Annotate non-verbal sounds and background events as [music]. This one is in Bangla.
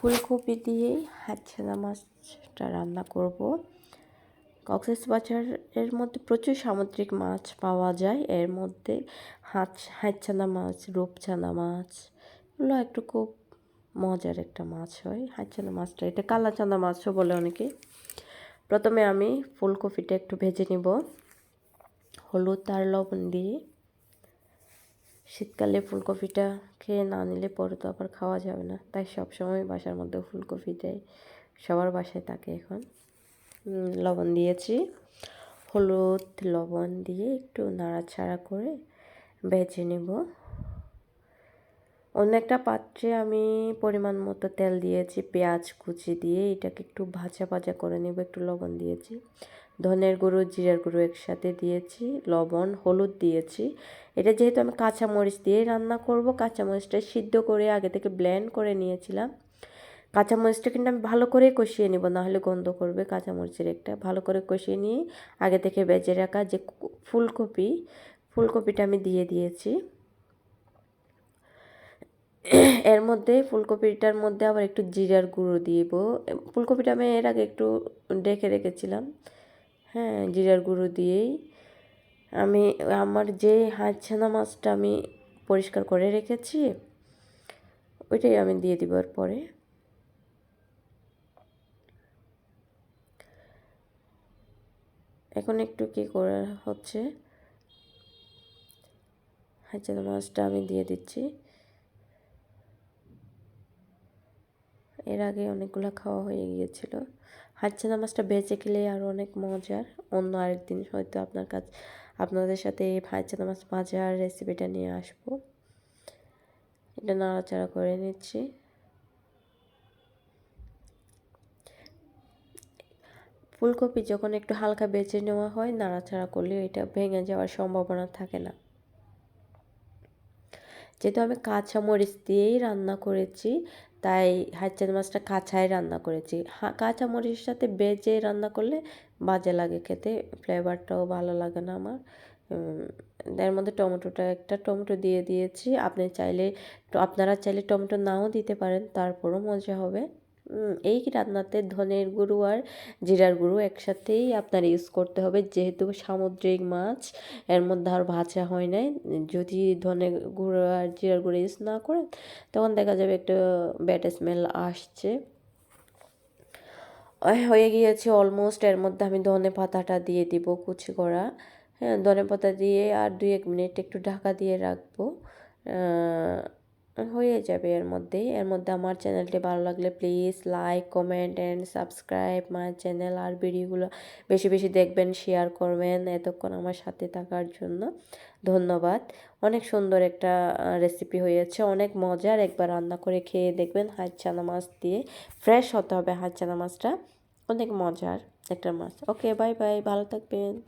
ফুলকপি দিয়েই হাতছানা মাছটা রান্না করব। কক্সেস বাজারের মধ্যে প্রচুর সামুদ্রিক মাছ পাওয়া যায়। এর মধ্যে হাত মাছ রূপছানা মাছ, এগুলো একটু খুব মজার একটা মাছ হয়। হাতছানা মাছটা, এটা কালাচানা মাছও বলে অনেকে। প্রথমে আমি ফুলকপিটা একটু ভেজে নিব। হলুদ আর লবণ দিয়ে শীতকালে ফুলকপিটা খেয়ে না নিলে পরে তো আবার খাওয়া যাবে না। তাই সবসময় বাসার মধ্যে ফুলকপি দেয় সবার বাসায় থাকে এখন। লবণ দিয়েছি। হলুদ, লবণ দিয়ে একটু নাড়াচাড়া করে ভেজে নেব। অন্য একটা পাত্রে আমি পরিমাণ মতো তেল দিয়েছি, পেঁয়াজ কুচি দিয়ে। এটাকে একটু ভাজা ভাজা করে নেব, একটু লবণ দিয়েছি। ধনের গুঁড়ো, জিরার গুঁড়ো একসাথে দিয়েছি, লবণ, হলুদ দিয়েছি। এটা যেহেতু আমি কাঁচামরিচ দিয়ে রান্না করব, কাঁচামরিচটা সিদ্ধ করে আগে থেকে ব্লেন্ড করে নিয়েছিলাম। কাঁচামরিচটা কিন্তু আমি ভালো করে কষিয়ে নেব, নাহলে গন্ধ করবে কাঁচামরিচের একটা। ভালো করে কষিয়ে নিয়ে আগে থেকে বেজে রাখা যে ফুলকপি, ফুলকপিটা আমি দিয়ে দিয়েছি। [coughs] এর মধ্যে ফুলকপিটার মধ্যে আবার একটু জিরার গুঁড়ো দিব। ফুলকপিটা আমি এর আগে একটু ডেকে রেখেছিলাম। হ্যাঁ জিরার গুঁড়ো দিয়েই। আমি, আমার যে হাঁছানা মাছটা আমি পরিষ্কার করে রেখেছি, ওইটাই আমি দিয়ে দিব পরে। এখন একটু কী করা হচ্ছে? হাঁচানা মাছটা আমি দিয়ে দিচ্ছি। এর আগে অনেকগুলো খাওয়া হয়ে গিয়েছিল। হাঁচানা মাছটা বেঁচে খেলে আরও অনেক মজার। অন্য আরেকদিন হয়তো আপনার কাছ, আপনাদের সাথে এই হাঁচানা মাছ ভাজার রেসিপিটা নিয়ে আসব। এটা নাড়াচাড়া করে নিচ্ছি। ফুলকপি যখন একটু হালকা বেঁচে নেওয়া হয়, নাড়াচাড়া করলে এটা ভেঙে যাওয়ার সম্ভাবনা থাকে না। যেহেতু আমি কাঁচা মরিচ দিয়েই রান্না করেছি তাই হাঁচের মাছটা কাঁচাই রান্না করেছি। হ্যাঁ কাঁচা মরিচের সাথে বেজে রান্না করলে বাজে লাগে খেতে, ফ্লেভারটাও ভালো লাগে না আমার। এর মধ্যে টমেটোটা একটা টমেটো দিয়ে দিয়েছি। আপনি চাইলে, আপনারা চাইলে টমেটো নাও দিতে পারেন, তারপরও মজা হবে। এই রান্নাতে ধনের গুঁড়ো আর জিরার গুঁড়ো একসাথেই আপনার ইউজ করতে হবে। যেহেতু সামুদ্রিক মাছ, এর মধ্যে আর ভাজা হয় নাই। যদি ধনে গুঁড়ো আর জিরার গুঁড়ো ইউজ না করেন, তখন দেখা যাবে একটু ব্যাড স্মেল আসছে। হয়ে গিয়েছে অলমোস্ট এর মধ্যে আমি ধনে পাতাটা দিয়ে দিব কুচি করা। হ্যাঁ ধনে পাতা দিয়ে আর দুই এক মিনিট একটু ঢাকা দিয়ে রাখব। হয়ে যাবে এর মধ্যেই এর মধ্যে আমার চ্যানেলটি ভালো লাগলে please like comment and subscribe my channel আর ভিডিওগুলো বেশি বেশি দেখবেন শেয়ার করবেন এতক্ষণ আমার সাথে থাকার জন্য। ধন্যবাদ। অনেক সুন্দর একটা রেসিপি হয়েছে। অনেক মজার। একবার রান্না করে খেয়ে দেখবেন হাত চানা মাছ দিয়ে। ফ্রেশ হতে হবে হাত চানা মাছটা। অনেক মজার একটা মাছ। ওকে বাই বাই ভালো থাকবেন।